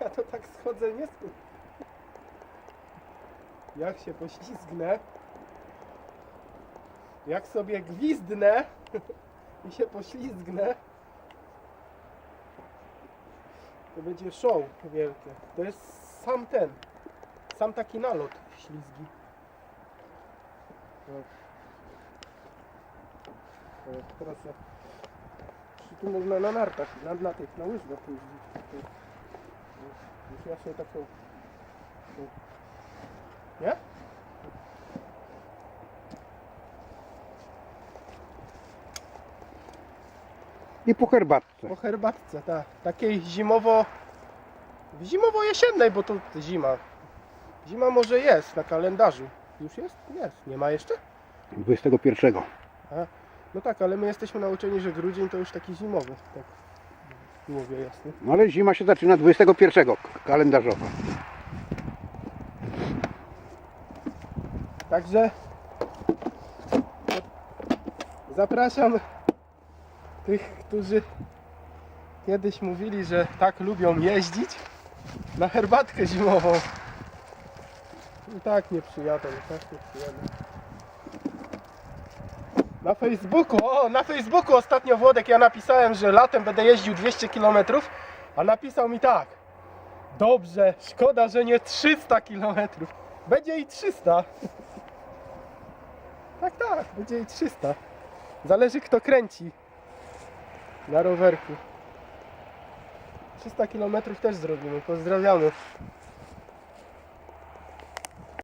Ja to tak schodzę nie schód. Jak się poślizgnę, jak sobie gwizdnę i się poślizgnę, to będzie show wielkie. To jest sam ten, sam taki nalot ślizgi. No. Czy tu można na nartach, na, na tych, na łyżwach jeździć. Już ja sobie taką... Nie? I po herbatce. Po herbatce, tak. Takiej zimowo... Zimowo-jesiennej, bo to zima. Zima może jest na kalendarzu. Już jest? Jest. Nie ma jeszcze? 21. No tak, ale my jesteśmy nauczeni, że grudzień to już taki zimowy. Tak. Jasny. No ale zima się zaczyna 21 k- kalendarzowo. Także zapraszam tych, którzy kiedyś mówili, że tak lubią jeździć na herbatkę zimową. I tak nie przyjadą, i tak nie przyjadą. Na Facebooku, o, na Facebooku ostatnio Włodek ja napisałem, że latem będę jeździł 200 km, a napisał mi tak. Dobrze, szkoda, że nie 300 km. Będzie i 300. Tak, tak, będzie i 300. Zależy kto kręci na rowerku. 300 km też zrobimy. Pozdrawiamy.